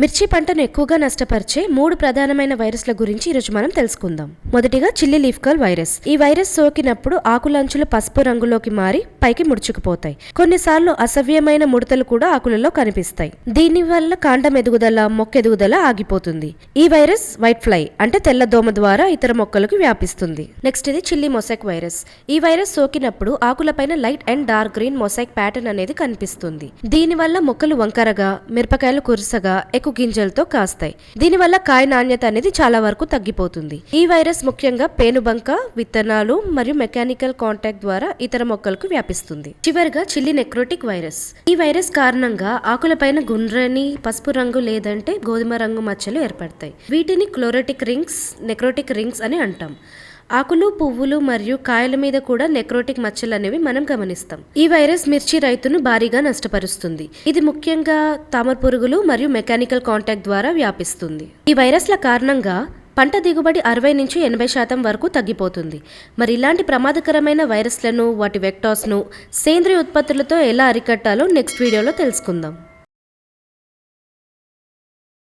మిర్చి పంటను ఎక్కువగా నష్టపరిచే మూడు ప్రధానమైన వైరస్ల గురించి ఈరోజు మనం తెలుసుకుందాం. మొదటిగా చిల్లి లీఫ్ కర్ల్ వైరస్. ఈ వైరస్ సోకినప్పుడు ఆకులంచులు పసుపు రంగులోకి మారి పైకి ముడుచుకుపోతాయి. కొన్నిసార్లు అసవ్యమైన ముడతలు కూడా ఆకులలో కనిపిస్తాయి. దీని వల్ల కాండం ఎదుగుదల మొక్క ఎదుగుదల ఆగిపోతుంది. ఈ వైరస్ వైట్ ఫ్లై అంటే తెల్ల దోమ ద్వారా ఇతర మొక్కలకు వ్యాపిస్తుంది. నెక్స్ట్ ఇది చిల్లి మొసైక్ వైరస్. ఈ వైరస్ సోకినప్పుడు ఆకులపైన light and dark green mosaic pattern అనేది కనిపిస్తుంది. దీని వల్ల మొక్కలు వంకరగా మిరపకాయలు కురుసగా ఎక్కువ గింజలతో కాస్తాయి. దీనివల్ల కాయ నాణ్యత అనేది చాలా వరకు తగ్గిపోతుంది. ఈ వైరస్ ముఖ్యంగా పేనుబంక విత్తనాలు మరియు మెకానికల్ కాంటాక్ట్ ద్వారా ఇతర మొక్కలకు వ్యాపిస్తుంది. చివరిగా చిల్లి నెక్రోటిక్ వైరస్. ఈ వైరస్ కారణంగా ఆకులపైన గుండ్రని పసుపు రంగు లేదంటే గోధుమ రంగు మచ్చలు ఏర్పడతాయి. వీటిని క్లోరోటిక్ రింగ్స్ నెక్రోటిక్ రింగ్స్ అని అంటాం. ఆకులు పువ్వులు మరియు కాయల మీద కూడా నెక్రోటిక్ మచ్చలు అనేవి మనం గమనిస్తాం. ఈ వైరస్ మిర్చి రైతును భారీగా నష్టపరుస్తుంది. ఇది ముఖ్యంగా తామర పురుగులు మరియు మెకానికల్ కాంటాక్ట్ ద్వారా వ్యాపిస్తుంది. ఈ వైరస్ల కారణంగా పంట దిగుబడి అరవై నుంచి ఎనభై శాతం వరకు తగ్గిపోతుంది. మరి ఇలాంటి ప్రమాదకరమైన వైరస్లను వాటి వెక్టార్స్ను సేంద్రియ ఉత్పత్తులతో ఎలా అరికట్టాలో నెక్స్ట్ వీడియోలో తెలుసుకుందాం.